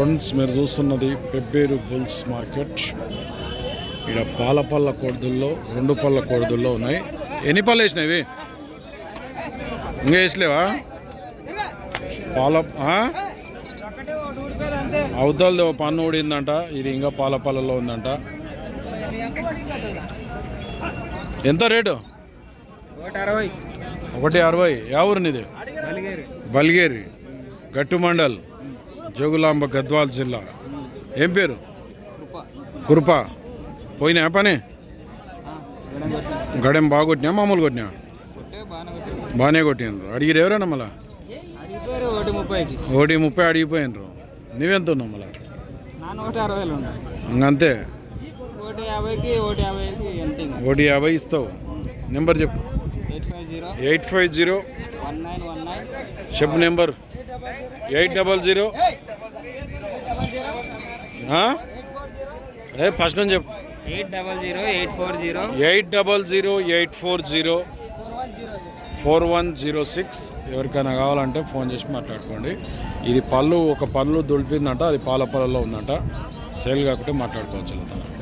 Friends మీరు చూస్తున్నది Pebbair bulls market. ఇక్కడ పాల పళ్ళ కోడుదుల్లో రెండు పళ్ళ కోడుదుల్లో ఉన్నాయి. ఎన్ని పళ్ళు వేసినాయి ఇంకా వేసలేవా? పాల? అవతలది ఓ పన్ను ఊడిందంట ఇది ఇంకా పాల పళ్ళలో ఉందంట. ఎంత రేటు? ఒకటి అరవై. యా ఊరినిది బలిగేరు. బల్గేరి. గట్టు మండల్. జోగులాంబ గద్వాల్ జిల్లా. ఏం పేరు? కృప పోయినా పని? గడెం బాగా కొట్టినా? మామూలు కొట్టినా? కొట్టే బాగానే కొట్టే బాగానే కొట్టిండ్రు. అడిగిరు ఎవరైనా మళ్ళా? ఒకటి ముప్పై అడిగిపోయినరు. నువ్వెంత ఉన్నావు మళ్ళా నాన్న ఒకటి యాభై ఇస్తావు. నెంబర్ చెప్పు. Eight five zero eight five zero. One nine one nine చెప్పు నెంబర్. Eight double zero. ఏ ఫస్ట్ నుంచి చెప్పు. Eight double zero eight four zero. Eight double zero eight four zero. Four one zero six. ఎవరికైనా కావాలంటే phone చేసి మాట్లాడుకోండి. ఇది పళ్ళు ఒక పళ్ళు దులిపిందంట అది పాల పళ్ళలో ఉందంట. సేల్ కాకుంటే మాట్లాడుకోవచ్చు.